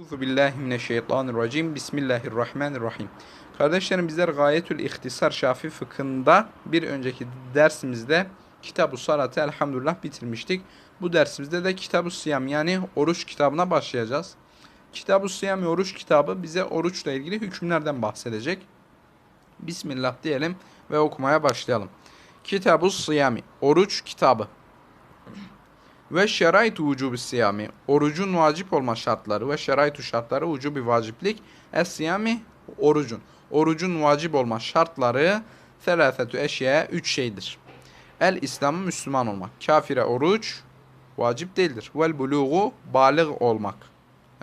Euzu billahi mineşşeytanirracim. Bismillahirrahmanirrahim. Kardeşlerim bizler Gayetül İhtisar Şafi fıkhında bir önceki dersimizde Kitab-ı Salat'ı elhamdülillah bitirmiştik. Bu dersimizde de Kitab-ı Siyam yani oruç kitabına başlayacağız. Kitab-ı Siyam oruç kitabı bize oruçla ilgili hükümlerden bahsedecek. Bismillah diyelim ve okumaya başlayalım. Kitab-ı Siyami oruç kitabı. Ve şeraitu vücubi siyami. Orucun vacip olma şartları ve şeraitu şartları vücubi vaciplik. Es siyami orucun. Orucun vacip olma şartları selâfetü eşyaya üç şeydir. El İslam'ı Müslüman olmak. Kafire oruç vacip değildir. Vel buluğu balık olmak.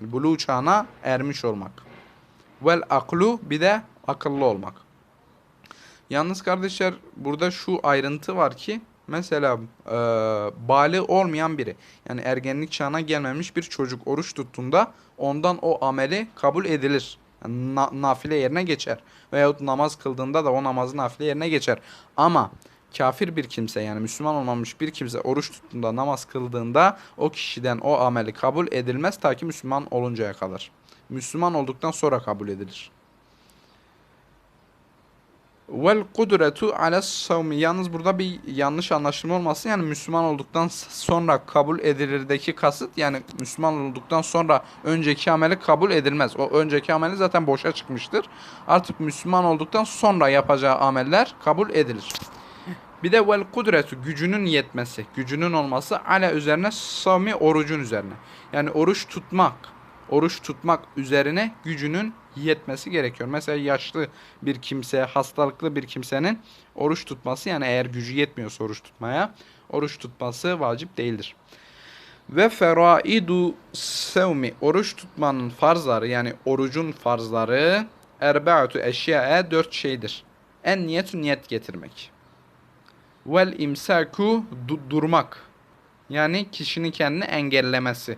Yani buluğ çağına ermiş olmak. Vel aklu bir de akıllı olmak. Yalnız kardeşler burada şu ayrıntı var ki mesela e, bali olmayan biri yani ergenlik çağına gelmemiş bir çocuk oruç tuttuğunda ondan o ameli kabul edilir. Yani na- nafile yerine geçer. Veyahut namaz kıldığında da o namazı nafile yerine geçer. Ama kafir bir kimse yani Müslüman olmamış bir kimse oruç tuttuğunda namaz kıldığında o kişiden o ameli kabul edilmez ta ki Müslüman oluncaya kadar. Müslüman olduktan sonra kabul edilir. Vel kudretu ala savmi. Yalnız burada bir yanlış anlaşılma olmasın. Yani Müslüman olduktan sonra kabul edilirdeki kasıt yani Müslüman olduktan sonra önceki ameli kabul edilmez. O önceki ameli zaten boşa çıkmıştır. Artık Müslüman olduktan sonra yapacağı ameller kabul edilir. Bir de vel kudretu gücünün yetmesi, gücünün olması ala üzerine savmi orucun üzerine. Yani oruç tutmak, oruç tutmak üzerine gücünün yetmesi gerekiyor. Mesela yaşlı bir kimse, hastalıklı bir kimsenin oruç tutması yani eğer gücü yetmiyorsa oruç tutmaya, oruç tutması vacip değildir. Ve feraidu sevmi oruç tutmanın farzları yani orucun farzları erbaatu eşya'e dört şeydir. En niyetu niyet getirmek. Vel imsaku du- durmak. Yani kişinin kendini engellemesi.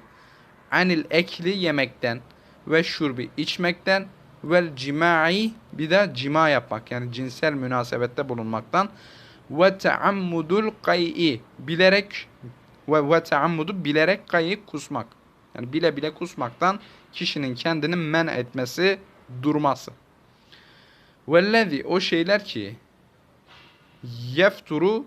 Anil ekli yemekten ve şurbi içmekten vel cimai bir de cima yapmak yani cinsel münasebette bulunmaktan ve taammudul kay'i bilerek ve, ve taammudu bilerek kay'i kusmak. Yani bile bile kusmaktan kişinin kendini men etmesi, durması. Vellezi o şeyler ki yefturu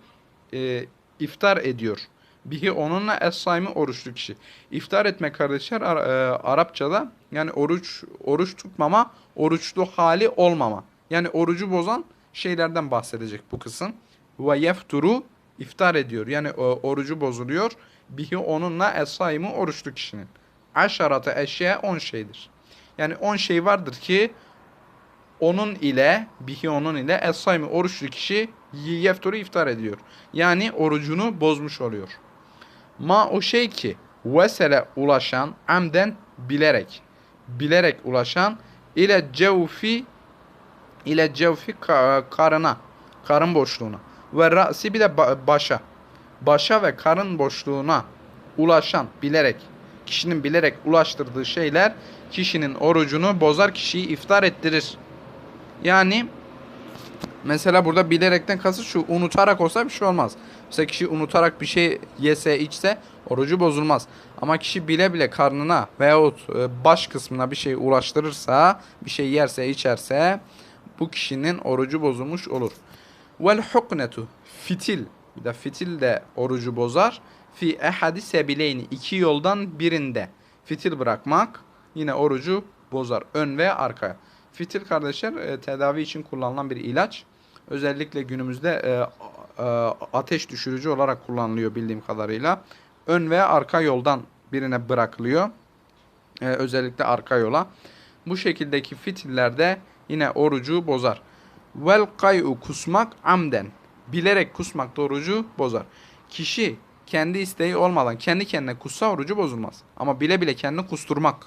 e, iftar ediyor. Bihi onunla es-saimi oruçlu kişi. İftar etmek kardeşler Ar- e, Arapçada yani oruç oruç tutmama, oruçlu hali olmama. Yani orucu bozan şeylerden bahsedecek bu kısım. Ve yefturu iftar ediyor. Yani o, orucu bozuluyor. Bihi onunla es-saimi oruçlu kişinin. Aşarata eşya 10 şeydir. Yani 10 şey vardır ki onun ile bihi onun ile es-saimi oruçlu kişi yefturu iftar ediyor. Yani orucunu bozmuş oluyor. Ma o şey ki vesele ulaşan amden bilerek bilerek ulaşan ile cevfi ile cevfi ka- karına karın boşluğuna ve ra'si bir de ba- başa başa ve karın boşluğuna ulaşan bilerek kişinin bilerek ulaştırdığı şeyler kişinin orucunu bozar kişiyi iftar ettirir. Yani Mesela burada bilerekten kasıt şu unutarak olsa bir şey olmaz. Mesela kişi unutarak bir şey yese içse orucu bozulmaz. Ama kişi bile bile karnına veyahut e, baş kısmına bir şey ulaştırırsa, bir şey yerse içerse bu kişinin orucu bozulmuş olur. Vel huknetu fitil bir de fitil de orucu bozar. Fi ehadi sebileyni iki yoldan birinde fitil bırakmak yine orucu bozar ön ve arkaya. Fitil kardeşler e, tedavi için kullanılan bir ilaç. Özellikle günümüzde e, e, ateş düşürücü olarak kullanılıyor bildiğim kadarıyla. Ön ve arka yoldan birine bırakılıyor. E, özellikle arka yola. Bu şekildeki fitillerde yine orucu bozar. Vel kay'u kusmak amden. Bilerek kusmak da orucu bozar. Kişi kendi isteği olmadan kendi kendine kussa orucu bozulmaz. Ama bile bile kendini kusturmak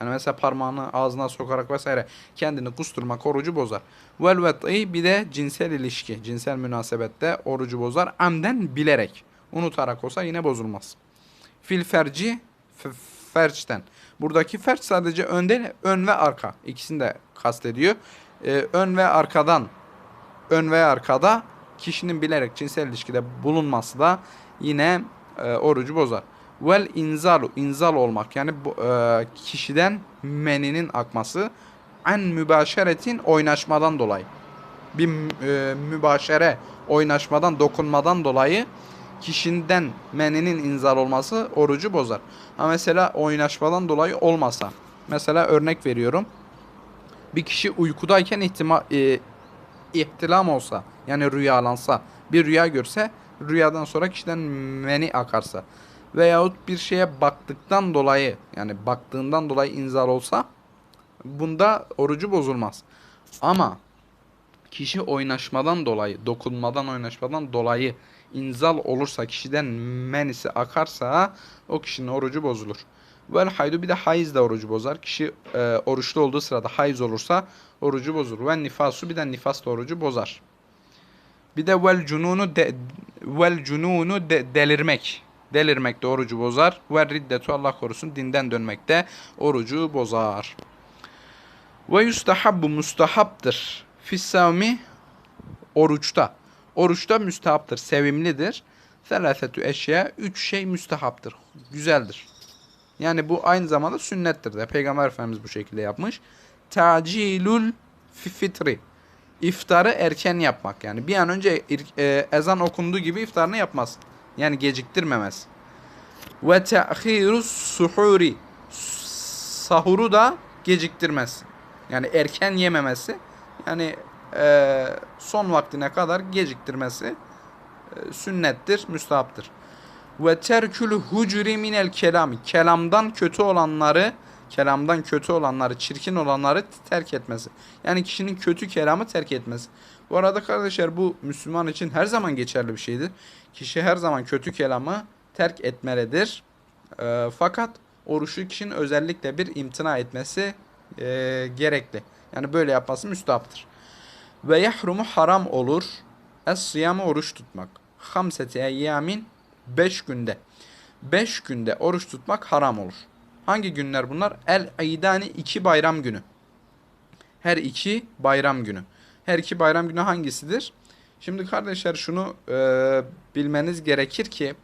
yani mesela parmağını ağzına sokarak vesaire kendini kusturmak orucu bozar. Vel vet'i bir de cinsel ilişki, cinsel münasebette orucu bozar. Amden bilerek. Unutarak olsa yine bozulmaz. Fil ferci ferçten. Buradaki ferç sadece önde, ön ve arka. İkisini de kastediyor. Ee, ön ve arkadan ön ve arkada kişinin bilerek cinsel ilişkide bulunması da yine e, orucu bozar. Vel inzalu inzal olmak yani bu e, kişiden meninin akması en mübaşeretin oynaşmadan dolayı. Bir e, mübaşere oynaşmadan dokunmadan dolayı kişiden meninin inzal olması orucu bozar. Ha mesela oynaşmadan dolayı olmasa. Mesela örnek veriyorum. Bir kişi uykudayken ihtima, e, ihtilam olsa yani rüyalansa bir rüya görse rüyadan sonra kişiden meni akarsa veyahut bir şeye baktıktan dolayı yani baktığından dolayı inzal olsa bunda orucu bozulmaz. Ama kişi oynaşmadan dolayı, dokunmadan oynaşmadan dolayı inzal olursa, kişiden menisi akarsa o kişinin orucu bozulur. Vel haydu bir de hayız da orucu bozar. Kişi e, oruçlu olduğu sırada hayız olursa orucu bozulur. Ve nifasu bir de nifas da orucu bozar. Bir de vel cununu de, vel cununu de, delirmek. Delirmek de orucu bozar. Ve riddetu Allah korusun dinden dönmek de orucu bozar. Ve yustahabbu mustahaptır. Fissavmi oruçta. Oruçta müstahaptır, sevimlidir. Selafetü eşya, üç şey müstahaptır, güzeldir. Yani bu aynı zamanda sünnettir de. Peygamber Efendimiz bu şekilde yapmış. Tacilul fitri. İftarı erken yapmak. Yani bir an önce e, ezan okunduğu gibi iftarını yapmaz. Yani geciktirmemez. Ve te'khirus suhuri. Sahuru da geciktirmez. Yani erken yememesi. Yani e, son vaktine kadar geciktirmesi e, sünnettir, müstahaptır. Ve terkül hucri minel kelami. Kelamdan kötü olanları, kelamdan kötü olanları, çirkin olanları terk etmesi. Yani kişinin kötü kelamı terk etmesi. Bu arada kardeşler bu Müslüman için her zaman geçerli bir şeydir. Kişi her zaman kötü kelamı terk etmelidir. E, fakat oruçlu kişinin özellikle bir imtina etmesi e, gerekli. Yani böyle yapması müstahaptır. Ve yahrumu haram olur. Es-siyamı oruç tutmak. Hamseti eyyamin 5 günde. 5 günde oruç tutmak haram olur. Hangi günler bunlar? El aydani iki bayram günü. Her iki bayram günü. Her iki bayram günü hangisidir? Şimdi kardeşler şunu e, bilmeniz gerekir ki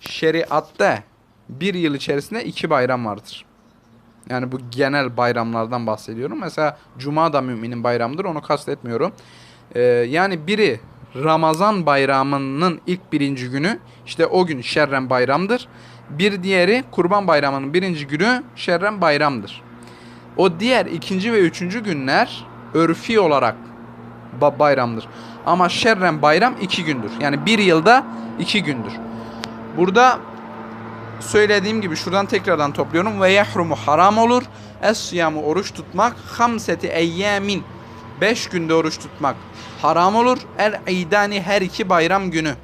şeriatta bir yıl içerisinde iki bayram vardır. Yani bu genel bayramlardan bahsediyorum. Mesela Cuma da müminin bayramıdır. Onu kastetmiyorum. Ee, yani biri Ramazan bayramının ilk birinci günü. işte o gün Şerren bayramdır. Bir diğeri Kurban bayramının birinci günü Şerren bayramdır. O diğer ikinci ve üçüncü günler örfi olarak bayramdır. Ama Şerren bayram iki gündür. Yani bir yılda iki gündür. Burada söylediğim gibi şuradan tekrardan topluyorum. Ve yahrumu haram olur. Es-siyamu oruç tutmak. Hamseti eyyamin. Beş günde oruç tutmak haram olur. El idani her iki bayram günü.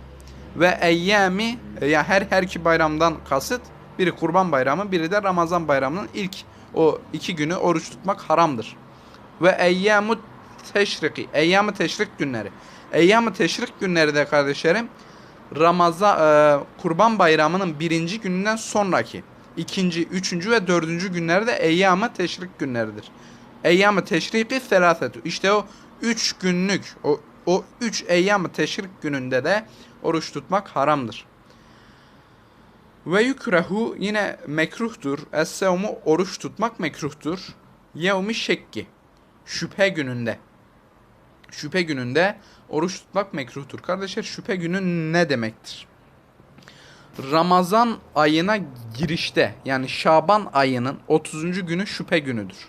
Ve eyyami ya yani her her iki bayramdan kasıt biri kurban bayramı biri de Ramazan bayramının ilk o iki günü oruç tutmak haramdır. Ve eyyamu teşriki. Eyyamı teşrik günleri. Eyyamı teşrik günleri de kardeşlerim Ramazan e, Kurban Bayramı'nın birinci gününden sonraki ikinci, üçüncü ve dördüncü günleri de eyyam teşrik günleridir. Eyyam-ı teşriki selasetü. İşte o üç günlük, o, o üç eyyam teşrik gününde de oruç tutmak haramdır. Ve yukrehu yine mekruhtur. Es-sevmu oruç tutmak mekruhtur. Yevmi şekki. Şüphe gününde. Şüphe gününde oruç tutmak mekruhtur. Kardeşler şüphe günü ne demektir? Ramazan ayına girişte yani Şaban ayının 30. günü şüphe günüdür.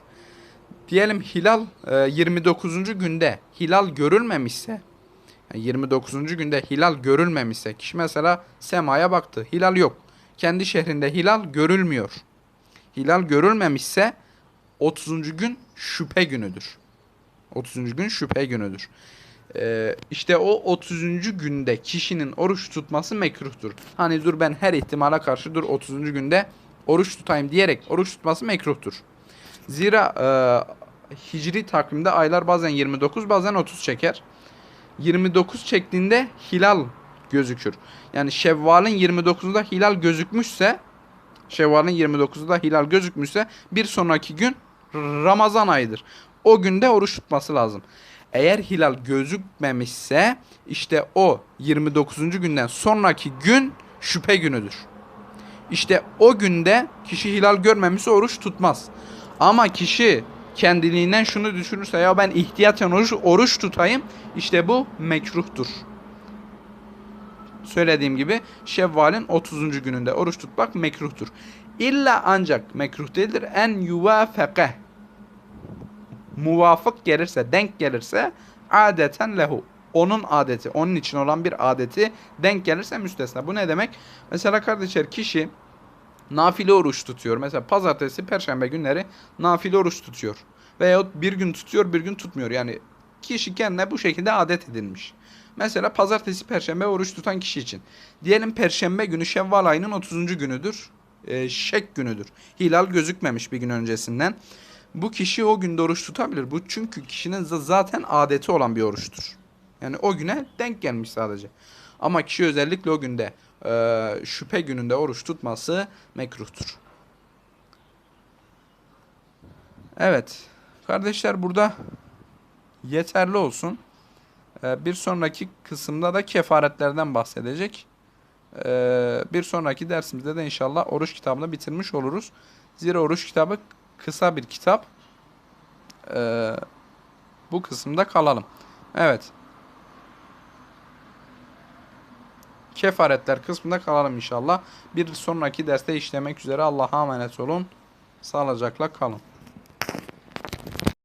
Diyelim hilal 29. E, günde hilal görülmemişse 29. günde hilal görülmemişse kişi mesela semaya baktı hilal yok. Kendi şehrinde hilal görülmüyor. Hilal görülmemişse 30. gün şüphe günüdür. 30. gün şüphe günüdür. Ee, işte o 30. günde kişinin oruç tutması mekruhtur. Hani dur ben her ihtimala karşı dur 30. günde oruç tutayım diyerek oruç tutması mekruhtur. Zira e, hicri takvimde aylar bazen 29 bazen 30 çeker. 29 çektiğinde hilal gözükür. Yani Şevval'in 29'unda hilal gözükmüşse Şevval'in 29'unda hilal gözükmüşse bir sonraki gün Ramazan ayıdır. O günde oruç tutması lazım. Eğer hilal gözükmemişse işte o 29. günden sonraki gün şüphe günüdür. İşte o günde kişi hilal görmemişse oruç tutmaz. Ama kişi kendiliğinden şunu düşünürse ya ben ihtiyaten oruç, oruç tutayım işte bu mekruhtur. Söylediğim gibi Şevval'in 30. gününde oruç tutmak mekruhtur. İlla ancak mekruh değildir. En yuvafeke muvafık gelirse, denk gelirse adeten lehu. Onun adeti, onun için olan bir adeti denk gelirse müstesna. Bu ne demek? Mesela kardeşler kişi nafile oruç tutuyor. Mesela pazartesi, perşembe günleri nafile oruç tutuyor. Veyahut bir gün tutuyor, bir gün tutmuyor. Yani kişi kendine bu şekilde adet edinmiş. Mesela pazartesi, perşembe oruç tutan kişi için. Diyelim perşembe günü Şevval ayının 30. günüdür. Ee, şek günüdür. Hilal gözükmemiş bir gün öncesinden. Bu kişi o günde oruç tutabilir. Bu çünkü kişinin zaten adeti olan bir oruçtur. Yani o güne denk gelmiş sadece. Ama kişi özellikle o günde e, şüphe gününde oruç tutması mekruhtur. Evet. Kardeşler burada yeterli olsun. E, bir sonraki kısımda da kefaretlerden bahsedecek. E, bir sonraki dersimizde de inşallah oruç kitabını bitirmiş oluruz. Zira oruç kitabı kısa bir kitap. E, bu kısımda kalalım. Evet. Kefaretler kısmında kalalım inşallah. Bir sonraki derste işlemek üzere Allah'a emanet olun. Sağlıcakla kalın.